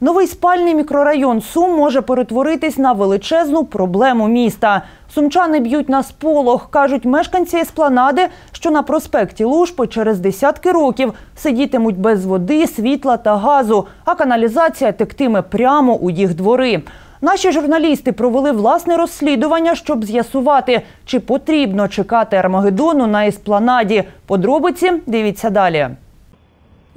Новий спальний мікрорайон Сум може перетворитись на величезну проблему міста. Сумчани б'ють на сполох. Кажуть, мешканці еспланади, що на проспекті Лужпи через десятки років сидітимуть без води, світла та газу, а каналізація тектиме прямо у їх двори. Наші журналісти провели власне розслідування, щоб з'ясувати, чи потрібно чекати Армагеддону на еспланаді. Подробиці дивіться далі.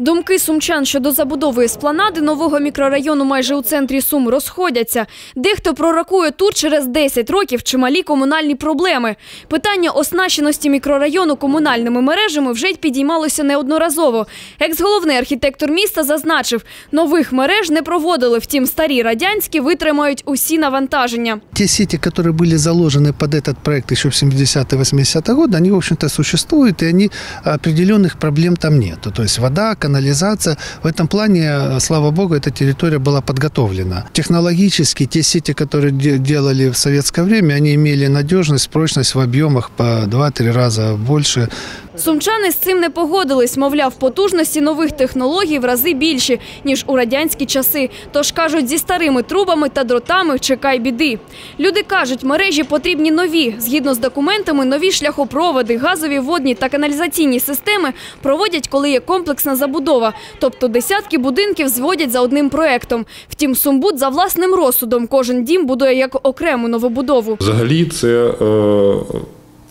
Думки сумчан щодо забудови еспланади нового мікрорайону майже у центрі Сум розходяться. Дехто пророкує тут через 10 років чималі комунальні проблеми. Питання оснащеності мікрорайону комунальними мережами вже й підіймалося неодноразово. Екс-головний архітектор міста зазначив, нових мереж не проводили, втім старі радянські витримають усі навантаження. Те сети, которые были заложены под этот проект еще в 70-80-е годы, они, в общем-то, существуют, и они определенных проблем там нету. То есть вода, канализация. В этом плане, слава богу, эта территория была подготовлена. Технологически те сети, которые де- делали в советское время, они имели надежность, прочность в объемах по 2-3 раза больше. Сумчани з цим не погодились. Мовляв, потужності нових технологій в рази більші, ніж у радянські часи. Тож кажуть, зі старими трубами та дротами чекай біди. Люди кажуть, мережі потрібні нові. Згідно з документами, нові шляхопроводи, газові, водні та каналізаційні системи проводять, коли є комплексна забудова. Тобто десятки будинків зводять за одним проектом. Втім, Сумбуд за власним розсудом кожен дім будує як окрему новобудову. Взагалі, це е,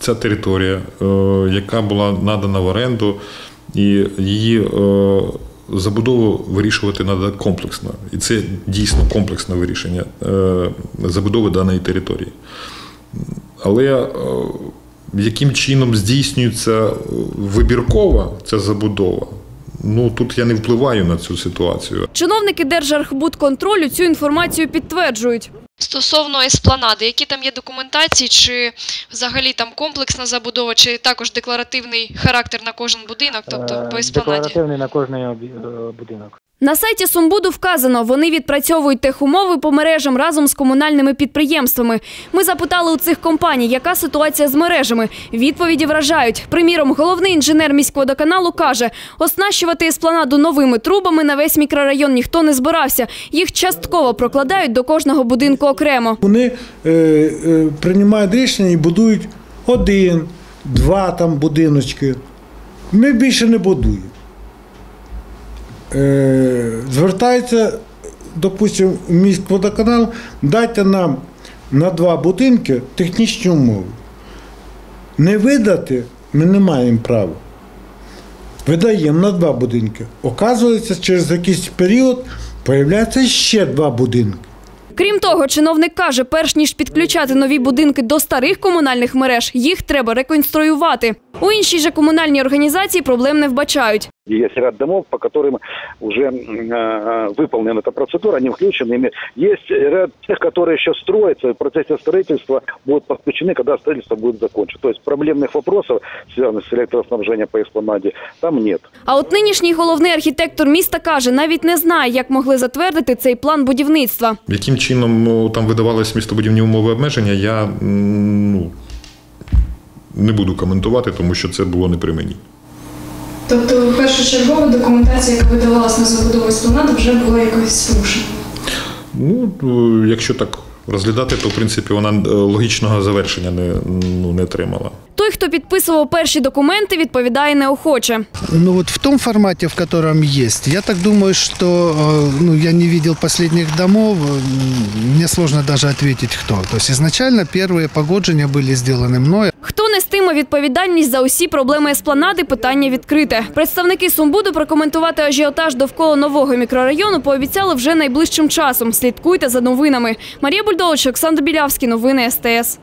ця територія, е, яка була надана в оренду, і її е, забудову вирішувати треба комплексно. І це дійсно комплексне вирішення е, забудови даної території. Але яким чином здійснюється вибіркова ця забудова? Ну тут я не впливаю на цю ситуацію. Чиновники Держархбудконтролю цю інформацію підтверджують. Стосовно еспланади, які там є документації, чи взагалі там комплексна забудова, чи також декларативний характер на кожен будинок, тобто по Е, еспланаді? Декларативний на кожний е, будинок. На сайті Сумбуду вказано, вони відпрацьовують техумови по мережам разом з комунальними підприємствами. Ми запитали у цих компаній, яка ситуація з мережами. Відповіді вражають. Приміром, головний інженер міськводоканалу каже, оснащувати еспланаду новими трубами на весь мікрорайон ніхто не збирався. Їх частково прокладають до кожного будинку окремо. Вони е, е, приймають рішення і будують один, два там будиночки. Ми більше не будуємо. Е, звертається, допустимо, міськводоканал, дайте нам на два будинки технічні умови. Не видати ми не маємо права. Видаємо на два будинки. Оказується, через якийсь період появляється ще два будинки. Крім того, чиновник каже, перш ніж підключати нові будинки до старих комунальних мереж, їх треба реконструювати. У іншій же комунальній організації проблем не вбачають. Есть ряд домов, по которым уже м, э, выполнена эта процедура, они включены. ими. Есть ряд тех, которые еще строятся, в процессе строительства будут подключены, когда строительство будет закончено. То есть проблемных вопросов, связанных с электроснабжением по Эспламаде, там нет. А от нинішній головний архітектор міста каже, навіть не знає, як могли затвердити цей план будівництва. Яким чином ну, там видавалися містобудівні умови обмеження, я м, ну, не буду коментувати, тому що це було не при мені. Тобто першочергова документація, яка видавалася на забудову еспланади, вже була якоюсь порушена. Ну, е, якщо так розглядати, то в принципі вона е, логічного завершення не, ну, не отримала. Той, хто підписував перші документи, відповідає неохоче. Ну вот в том формате, в котором есть, я так думаю, что э, ну, я не видел последних домов, э, мне сложно даже ответить, кто. То есть изначально первые погоджения были сделаны мной, Хто нестиме відповідальність за усі проблеми еспланади, питання відкрите. Представники Сумбуду прокоментувати ажіотаж довкола нового мікрорайону пообіцяли вже найближчим часом. Слідкуйте за новинами. Марія Бульдович, Олександр Білявський. Новини СТС.